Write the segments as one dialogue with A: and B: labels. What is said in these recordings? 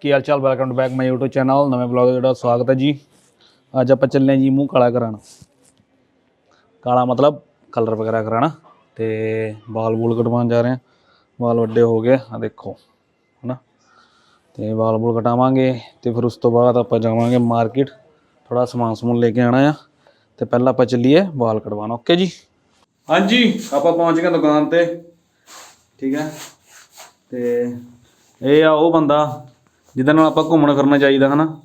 A: ਕੀ ਹਾਲ ਚਾਲ? Welcome to back my YouTube channel ਨਵੇਂ ਵਲੌਗ ਦਾ ਜਿਹੜਾ ਸਵਾਗਤ ਹੈ ਜੀ। ਅੱਜ ਆਪਾਂ ਚੱਲੇ ਹਾਂ ਜੀ ਮੂੰਹ ਕਾਲਾ ਕਰਾਉਣ। ਕਾਲਾ ਮਤਲਬ ਕਲਰ ਵਗੈਰਾ ਕਰਾਉਣਾ। ਤੇ ਵਾਲ ਵੂਲ ਕਟਵਾਉਣ ਜਾ ਰਹੇ ਹਾਂ। ਵਾਲ ਵੱਡੇ ਹੋ ਗਏ। ਆ ਦੇਖੋ, ਹਨਾ? ਤੇ ਵਾਲ ਵੂਲ ਕਟਾਵਾਂਗੇ। ਤੇ ਫਿਰ ਉਸ ਤੋਂ ਬਾਅਦ ਆਪਾਂ ਜਾਵਾਂਗੇ ਮਾਰਕੀਟ ਥੋੜਾ ਸਮਾਨ ਸਮੂਨ ਲੈ ਕੇ ਆਣਾ ਆ। ਤੇ ਪਹਿਲਾਂ ਆਪਾਂ ਚੱਲੀਏ ਵਾਲ ਕਟਵਾਉਣ। ਓਕੇ ਜੀ? ਹਾਂਜੀ, ਆਪਾਂ ਪਹੁੰਚ ਗਏ ਦੁਕਾਨ ਤੇ। ਠੀਕ ਹੈ। ਤੇ ਇਹ ਆ ਉਹ ਬੰਦਾ। ਜਿਹਦੇ ਨਾਲ ਆਪਾਂ ਘੁੰਮਣ ਫਿਰਨਾ ਚਾਹੀਦਾ ਹਨਾ?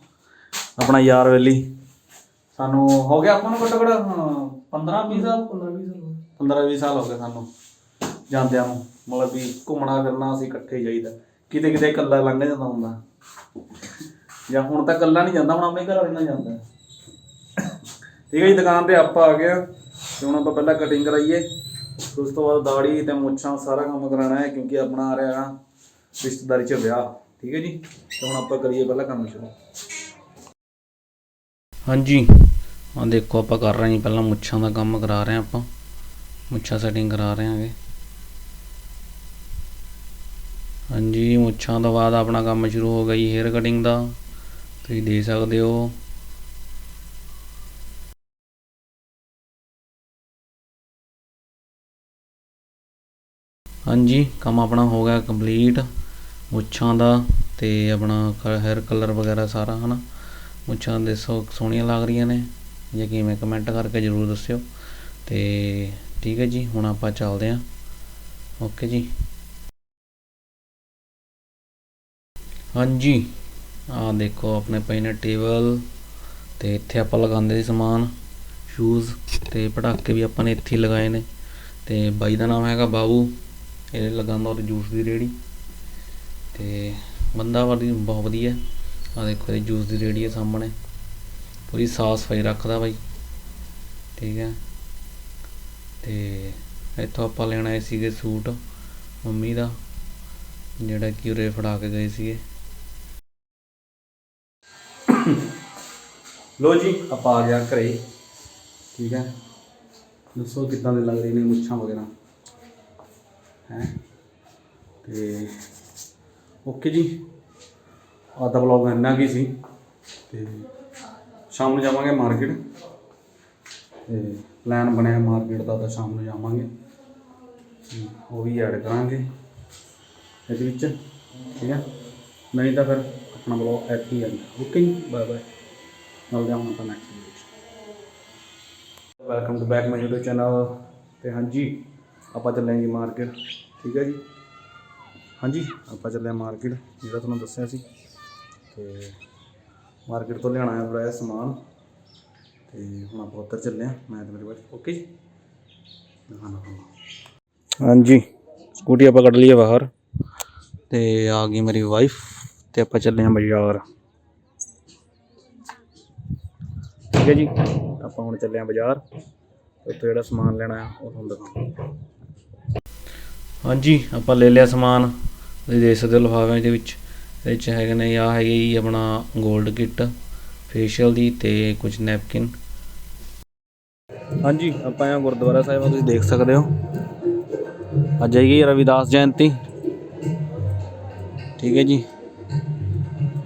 A: ਆਪਣਾ ਯਾਰ ਵੇਲੀ। ਸਾਨੂੰ ਹੋ ਗਿਆ ਆਪਾਂ ਨੂੰ ਘੱਟੋ ਘੱਟ 15 20 ਸਾਲ? 15 20 ਸਾਲ 15 20 ਸਾਲ ਹੋ ਗਏ ਸਾਨੂੰ ਜਾਂਦਿਆਂ ਨੂੰ। ਮਤਲਬ ਵੀ ਘੁੰਮਣਾ ਫਿਰਨਾ ਅਸੀਂ ਇਕੱਠੇ ਜਾਈਦਾ। ਕਿਤੇ ਕਿਤੇ ਇਕੱਲਾ ਲੰਘ ਜਾਂਦਾ ਹੁੰਦਾ। ਜਾਂ ਹੁਣ ਤਾਂ ਇਕੱਲਾ ਨਹੀਂ ਜਾਂਦਾ ਹੁਣ ਆਪਣੇ ਘਰ ਵਾਲੇ ਨਾਲ ਜਾਂਦਾ। ਠੀਕ ਹੈ ਜੀ ਦੁਕਾਨ ਤੇ ਆਪਾਂ ਆ ਗਏ ਆ ਤੇ ਹੁਣ ਆਪਾਂ ਪਹਿਲਾਂ ਕਟਿੰਗ ਕਰਾਈਏ। ਉਸ ਤੋਂ ਬਾਅਦ ਦਾੜੀ ਤੇ ਮੁੱਛਾਂ ਸਾਰਾ ਕੰਮ ਕਰਾਉਣਾ ਹੈ ਕਿਉਂਕਿ ਆਪਣਾ ਆ ਰਿਹਾ ਰਿਸ਼ਤੇਦਾਰੀ ਚ ਵਿਆਹ। ਠੀਕ ਹੈ ਜੀ? ਤੇ ਹੁਣ ਆਪਾਂ ਕਰੀਏ ਪਹਿਲਾਂ ਕੰਮ ਸ਼ੁਰੂ। ਹਾਂਜੀ। ਆ ਦੇਖੋ ਆਪਾਂ ਕਰ ਰਹੇ ਹਾਂ ਜੀ, ਪਹਿਲਾਂ ਮੁੱਛਾਂ ਦਾ ਕੰਮ ਕਰਾ ਰਹੇ ਹਾਂ ਆਪਾਂ। ਮੁੱਛਾਂ ਸੈਟਿੰਗ ਕਰਾ ਰਹੇ ਹਾਂਗੇ। ਹਾਂਜੀ, ਮੁੱਛਾਂ ਤੋਂ ਬਾਅਦ ਆਪਣਾ ਕੰਮ ਸ਼ੁਰੂ ਹੋ ਗਿਆ ਜੀ ਹੇਅਰ ਕਟਿੰਗ ਦਾ। ਤੁਸੀਂ ਦੇ ਸਕਦੇ ਹੋ। ਹਾਂਜੀ, ਕੰਮ ਆਪਣਾ ਹੋ ਗਿਆ ਕੰਪਲੀਟ ਮੁੱਛਾਂ ਦਾ ਤੇ ਆਪਣਾ ਹੈਅਰ ਕਲਰ ਵਗੈਰਾ ਸਾਰਾ ਹੈ ਨਾ ਮੁੱਛਾਂ ਦੇਖੋ ਸੋਹਣੀਆਂ ਲੱਗ ਰਹੀਆਂ ਨੇ। ਜਾਂ ਕਿਵੇਂ ਕਮੈਂਟ ਕਰਕੇ ਜਰੂਰ ਦੱਸਿਓ। ਤੇ ਠੀਕ ਹੈ ਜੀ, ਹੁਣ ਆਪਾਂ ਚੱਲਦੇ ਹਾਂ। ਓਕੇ ਜੀ। ਹਾਂਜੀ। ਆਹ ਦੇਖੋ ਆਪਣੇ ਪਏ ਨੇ ਟੇਬਲ ਤੇ ਇੱਥੇ ਆਪਾਂ ਲਗਾਉਂਦੇ ਸੀ ਸਮਾਨ ਸ਼ੂਜ਼ ਤੇ ਪਟਾਕੇ ਵੀ ਆਪਾਂ ਨੇ ਇੱਥੇ ਹੀ ਲਗਾਏ ਨੇ। ਤੇ ਬਾਈ ਦਾ ਨਾਮ ਹੈਗਾ ਬਾਬੂ। ਇਹ ਲਗਾਉਂਦਾ ਉਹ ਜੂਸ ਦੀ ਰੇੜੀ ਤੇ ਬੰਦਾ ਵਾਲੀ ਬਹੁਤ ਵਧੀਆ। ਆ ਦੇਖੋ ਇਹ ਜੂਸ ਦੀ ਰੇੜੀ ਹੈ ਸਾਹਮਣੇ। ਪੂਰੀ ਸਾਫ਼ ਸਫ਼ਾਈ ਰੱਖਦਾ ਬਾਈ। ਠੀਕ ਹੈ। ਤੇ ਇੱਥੋਂ ਆਪਾਂ ਲੈਣ ਆਏ ਸੀਗੇ ਸੂਟ ਮੰਮੀ ਦਾ, ਜਿਹੜਾ ਕਿ ਉਰੇ ਫੜਾ ਕੇ ਗਏ ਸੀਗੇ। ਲੋ ਜੀ, ਆਪਾਂ ਆ ਗਿਆ ਘਰੇ। ਠੀਕ ਹੈ। ਦੱਸੋ ਕਿੱਦਾਂ ਦੇ ਲੱਗ ਰਹੇ ਨੇ ਮੁੱਛਾਂ ਵਗੈਰਾ? ਹੈ? ਤੇ ਓਕੇ ਜੀ। ਆਹ ਦਾ ਵਲੌਗ ਇੰਨਾ ਕੀ ਸੀ। ਤੇ ਸ਼ਾਮ ਨੂੰ ਜਾਵਾਂਗੇ ਮਾਰਕੀਟ ਤੇ ਪਲਾਨ ਬਣਿਆ ਮਾਰਕੀਟ ਦਾ ਤਾਂ ਸ਼ਾਮ ਨੂੰ ਜਾਵਾਂਗੇ। ਉਹ ਵੀ ਐਡ ਕਰਾਂਗੇ। ਇਹਦੇ ਵਿੱਚ, ਠੀਕ ਹੈ। ਨਹੀਂ ਤਾਂ ਫਿਰ ਆਪਣਾ ਵਲੌਗ ਇੱਥੇ ਹੀ ਆਉਂਦਾ ਓਕੇ ਜੀ ਬਾਏ ਬਾਏ ਮਿਲਦੇ ਹਾਂ ਆਪਾਂ ਨੈਕਸਟ ਵੀਡੀਓ 'ਚ welcome to back my YouTube channel ਤੇ ਹਾਂਜੀ, ਆਪਾਂ ਚੱਲੇ ਜੀ ਮਾਰਕੀਟ ਠੀਕ ਹੈ ਜੀ। ਹਾਂਜੀ, ਆਪਾਂ ਚੱਲੇ ਮਾਰਕੀਟ, ਜਿਹੜਾ ਤੁਹਾਨੂੰ ਦੱਸਿਆ ਸੀ। ਤੇ ਮਾਰਕੀਟ ਤੋਂ ਲਿਆਣਾ ਹੈ ਬੜਾ ਸਮਾਨ। ਤੇ ਹੁਣ ਆਪਾਂ ਉੱਧਰ ਚੱਲੇ ਹਾਂ, ਮੈਂ ਤੇ ਮੇਰੀ ਵਾਈਫ। ਓਕੇ ਜੀ? ਦਿਖਾਣਾ ਤੁਹਾਨੂੰ। ਹਾਂਜੀ, ਸਕੂਟੀ ਆਪਾਂ ਕੱਢ ਲਈ ਬਾਹਰ। ਤੇ ਆ ਗਈ ਮੇਰੀ ਵਾਈਫ, ਤੇ ਆਪਾਂ ਚੱਲੇ ਹਾਂ ਬਾਜ਼ਾਰ। ਠੀਕ ਹੈ ਜੀ? ਆਪਾਂ ਹੁਣ ਚੱਲੇ ਹਾਂ ਬਾਜ਼ਾਰ। ਤੇ ਉੱਥੇ ਜਿਹੜਾ ਸਮਾਨ ਲੈਣਾ ਆ, ਉਹ ਤੁਹਾਨੂੰ ਦਿਖਾਵਾਂਗਾ ਹਾਂਜੀ, ਆਪਾਂ ਲੈ ਲਿਆ ਸਮਾਨ। ਤੁਸੀਂ ਦੇਖ ਸਕਦੇ ਹੋ ਲਿਫਾਫਿਆਂ ਦੇ ਵਿੱਚ ਇਹਦੇ ਵਿੱਚ ਹੈਗੇ ਨੇ ਆ ਹੈਗੀ ਜੀ ਆਪਣਾ 골ਡ ਕਿੱਟ ਫੇਸ਼ੀਅਲ ਦੀ ਤੇ ਕੁਝ ਨੈਪਕਿਨ ਹਾਂਜੀ ਆਪਾਂ ਆ ਗੁਰਦੁਆਰਾ ਸਾਹਿਬ ਆ ਤੁਸੀਂ ਦੇਖ ਸਕਦੇ ਹੋ। ਅੱਜ ਹੈਗੀ ਰਵਿਦਾਸ ਜਯੰਤੀ। ਠੀਕ ਹੈ ਜੀ।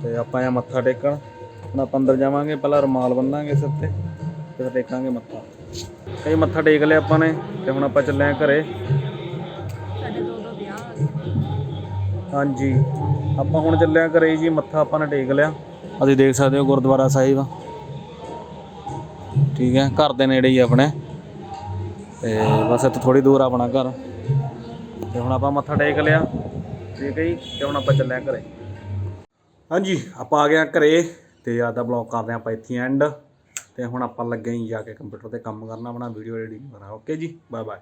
A: ਤੇ ਆਪਾਂ ਆ ਮੱਥਾ ਟੇਕਣ। ਹੁਣ ਆਪਾਂ ਅੰਦਰ ਜਾਵਾਂਗੇ ਪਹਿਲਾਂ ਰੁਮਾਲ ਬੰਨਾਂਗੇ ਸਿਰ ਤੇ ਫਿਰ ਟੇਕਾਂਗੇ ਮੱਥਾ। ਕਈ ਮੱਥਾ ਟੇਕ ਲਿਆ ਆਪਾਂ ਨੇ ਤੇ ਹੁਣ ਆਪਾਂ ਚੱਲੇ ਆ ਘਰੇ। ਹਾਂਜੀ। ਆਪਾਂ ਹੁਣ ਚੱਲਿਆ ਆ ਘਰੇ ਜੀ, ਮੱਥਾ ਆਪਾਂ ਨੇ ਟੇਕ ਲਿਆ। ਅਸੀਂ ਦੇਖ ਸਕਦੇ ਹੋ ਗੁਰਦੁਆਰਾ ਸਾਹਿਬ। ਠੀਕ ਹੈ, ਘਰ ਦੇ ਨੇੜੇ ਹੀ ਆਪਣੇ। ਤੇ ਬਸ ਇੱਥੇ ਥੋੜੀ ਦੂਰ ਆ ਆਪਣਾ ਘਰ। ਤੇ ਹੁਣ ਆਪਾਂ ਮੱਥਾ ਟੇਕ ਲਿਆ। ਠੀਕ ਹੈ ਜੀ, ਤੇ ਹੁਣ ਆਪਾਂ ਚੱਲਿਆ ਆ ਘਰੇ। ਹਾਂਜੀ, ਆਪਾਂ ਆ ਗਏ ਆ ਘਰੇ ਤੇ ਅੱਜ ਦਾ ਬਲੌਗ ਕਰਦੇ ਹਾਂ ਆਪਾਂ ਇੱਥੇ ਐਂਡ ਤੇ ਹੁਣ ਆਪਾਂ ਲੱਗੇ ਹਾਂ ਜਾ ਕੇ ਕੰਪਿਊਟਰ ਤੇ ਕੰਮ ਕਰਨਾ, ਆਪਣਾ ਵੀਡੀਓ ਐਡੀਟਿੰਗ ਕਰਨਾ ਓਕੇ ਜੀ ਬਾਏ ਬਾਏ